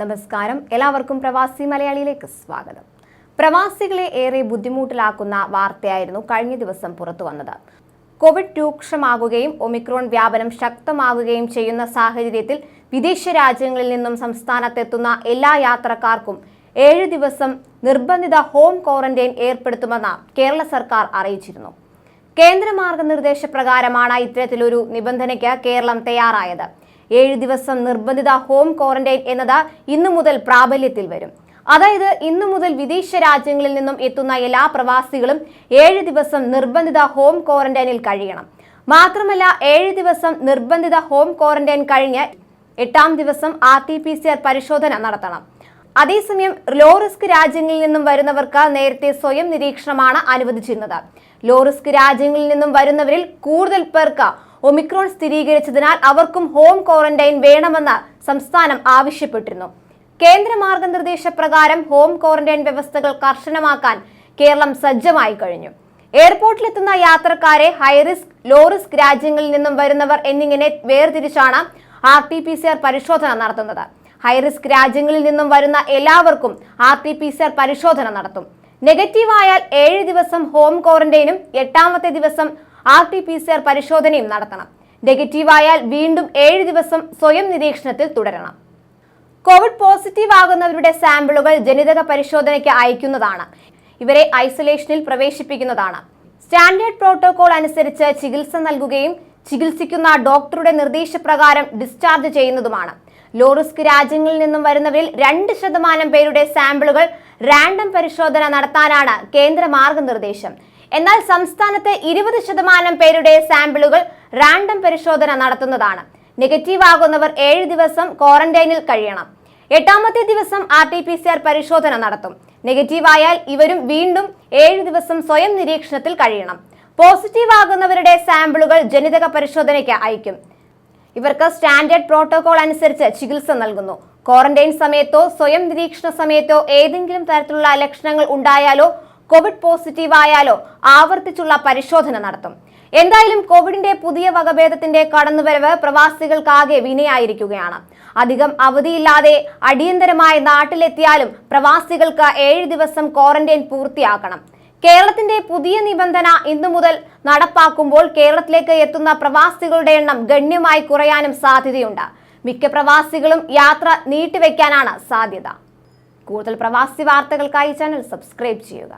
നമസ്കാരം. എല്ലാവർക്കും പ്രവാസി മലയാളിയിലേക്ക് സ്വാഗതം. പ്രവാസികളെ ഏറെ ബുദ്ധിമുട്ടിലാക്കുന്ന വാർത്തയായിരുന്നു കഴിഞ്ഞ ദിവസം പുറത്തു വന്നത്. കോവിഡ് രൂക്ഷമാകുകയും ഒമിക്രോൺ വ്യാപനം ശക്തമാകുകയും ചെയ്യുന്ന സാഹചര്യത്തിൽ വിദേശ രാജ്യങ്ങളിൽ നിന്നും സംസ്ഥാനത്തെത്തുന്ന എല്ലാ യാത്രക്കാർക്കും ഏഴ് ദിവസം നിർബന്ധിത ഹോം ക്വാറന്റൈൻ ഏർപ്പെടുത്തുമെന്ന് കേരള സർക്കാർ അറിയിച്ചിരുന്നു. കേന്ദ്ര മാർഗനിർദ്ദേശ പ്രകാരമാണ് ഇത്തരത്തിലൊരു നിബന്ധനയ്ക്ക് കേരളം തയ്യാറായത്. ഏഴ് ദിവസം നിർബന്ധിത ഹോം ക്വാറന്റൈൻ എന്നത് ഇന്നു മുതൽ പ്രാബല്യത്തിൽ വരും. അതായത് ഇന്നു മുതൽ വിദേശ രാജ്യങ്ങളിൽ നിന്നും എത്തുന്ന എല്ലാ പ്രവാസികളും ഏഴ് ദിവസം നിർബന്ധിത ഹോം ക്വാറന്റൈനിൽ കഴിയണം. മാത്രമല്ല ഏഴ് ദിവസം നിർബന്ധിത ഹോം ക്വാറന്റൈൻ കഴിഞ്ഞ് എട്ടാം ദിവസം R T P C R പരിശോധന നടത്തണം. അതേസമയം ലോ റിസ്ക് രാജ്യങ്ങളിൽ നിന്നും വരുന്നവർക്ക് നേരത്തെ സ്വയം നിരീക്ഷണമാണ് അനുവദിച്ചിരുന്നത്. ലോ റിസ്ക് രാജ്യങ്ങളിൽ നിന്നും വരുന്നവരിൽ കൂടുതൽ പേർക്ക് ഒമിക്രോൺ സ്ഥിരീകരിച്ചതിനാൽ അവർക്കും ഹോം ക്വാറന്റൈൻ വേണമെന്ന് സംസ്ഥാനം ആവശ്യപ്പെട്ടിരുന്നു. കേന്ദ്ര മാർഗനിർദ്ദേശ പ്രകാരം ഹോം ക്വാറന്റൈൻ വ്യവസ്ഥകൾ കർശനമാക്കാൻ കേരളം സജ്ജമായി കഴിഞ്ഞു. എയർപോർട്ടിലെത്തുന്ന യാത്രക്കാരെ ഹൈറിസ്ക് ലോ റിസ്ക് രാജ്യങ്ങളിൽ നിന്നും വരുന്നവർ എന്നിങ്ങനെ വേർതിരിച്ചാണ് R T P C R പരിശോധന നടത്തുന്നത്. ഹൈറിസ്ക് രാജ്യങ്ങളിൽ നിന്നും വരുന്ന എല്ലാവർക്കും R T P C R പരിശോധന നടത്തും. നെഗറ്റീവ് ആയാൽ ഏഴ് ദിവസം ഹോം ക്വാറന്റൈനും എട്ടാമത്തെ ദിവസം R T P C R പരിശോധനയും നടത്തണം. നെഗറ്റീവ് ആയാൽ വീണ്ടും ഏഴ് ദിവസം സ്വയം നിരീക്ഷണത്തിൽ തുടരണം. കോവിഡ് പോസിറ്റീവ് ആകുന്നവരുടെ സാമ്പിളുകൾ ജനിതക പരിശോധനയ്ക്ക് അയക്കുന്നതാണ്. ഇവരെ ഐസൊലേഷനിൽ പ്രവേശിപ്പിക്കുന്നതാണ്. സ്റ്റാൻഡേർഡ് പ്രോട്ടോകോൾ അനുസരിച്ച് ചികിത്സ നൽകുകയും ചികിത്സിക്കുന്ന ഡോക്ടറുടെ നിർദ്ദേശപ്രകാരം ഡിസ്ചാർജ് ചെയ്യുന്നതുമാണ്. ലോ റിസ്ക് രാജ്യങ്ങളിൽ നിന്നും വരുന്നവരിൽ രണ്ട് ശതമാനം പേരുടെ സാമ്പിളുകൾ റാൻഡം പരിശോധന നടത്താനാണ് കേന്ദ്ര മാർഗനിർദ്ദേശം എന്നാൽ സംസ്ഥാനത്ത് ഇരുപത് ശതമാനം പേരുടെ സാമ്പിളുകൾ റാൻഡം പരിശോധന നടത്തുന്നതാണ്. നെഗറ്റീവ് ആകുന്നവർ ഏഴ് ദിവസം ക്വാറന്റൈനിൽ കഴിയണം. എട്ടാമത്തെ ദിവസം R T P C R പരിശോധന നടത്തും. നെഗറ്റീവ് ആയാൽ ഇവരും വീണ്ടും ഏഴ് ദിവസം സ്വയം നിരീക്ഷണത്തിൽ കഴിയണം. പോസിറ്റീവ് ആകുന്നവരുടെ സാമ്പിളുകൾ ജനിതക പരിശോധനയ്ക്ക് അയക്കും. ഇവർക്ക് സ്റ്റാൻഡേർഡ് പ്രോട്ടോകോൾ അനുസരിച്ച് ചികിത്സ നൽകുന്നു. ക്വാറന്റൈൻ സമയത്തോ സ്വയം നിരീക്ഷണ സമയത്തോ ഏതെങ്കിലും തരത്തിലുള്ള ലക്ഷണങ്ങൾ ഉണ്ടായാലോ കോവിഡ് പോസിറ്റീവ് ആയാലോ ആവർത്തിച്ചുള്ള പരിശോധന നടത്തും. എന്തായാലും കോവിഡിന്റെ പുതിയ വകഭേദത്തിന്റെ കടന്നുവരവ് പ്രവാസികൾക്കാകെ വിനയായിരിക്കുകയാണ്. അധികം അവധിയില്ലാതെ അടിയന്തരമായി നാട്ടിലെത്തിയാലും പ്രവാസികൾക്ക് ഏഴ് ദിവസം ക്വാറന്റൈൻ പൂർത്തിയാക്കണം. കേരളത്തിന്റെ പുതിയ നിബന്ധന ഇന്നു മുതൽ നടപ്പാക്കുമ്പോൾ കേരളത്തിലേക്ക് എത്തുന്ന പ്രവാസികളുടെ എണ്ണം ഗണ്യമായി കുറയാനും സാധ്യതയുണ്ട്. മിക്ക പ്രവാസികളും യാത്ര നീട്ടിവെക്കാനാണ് സാധ്യത. കൂടുതൽ പ്രവാസി വാർത്തകൾക്കായി ചാനൽ സബ്സ്ക്രൈബ് ചെയ്യുക.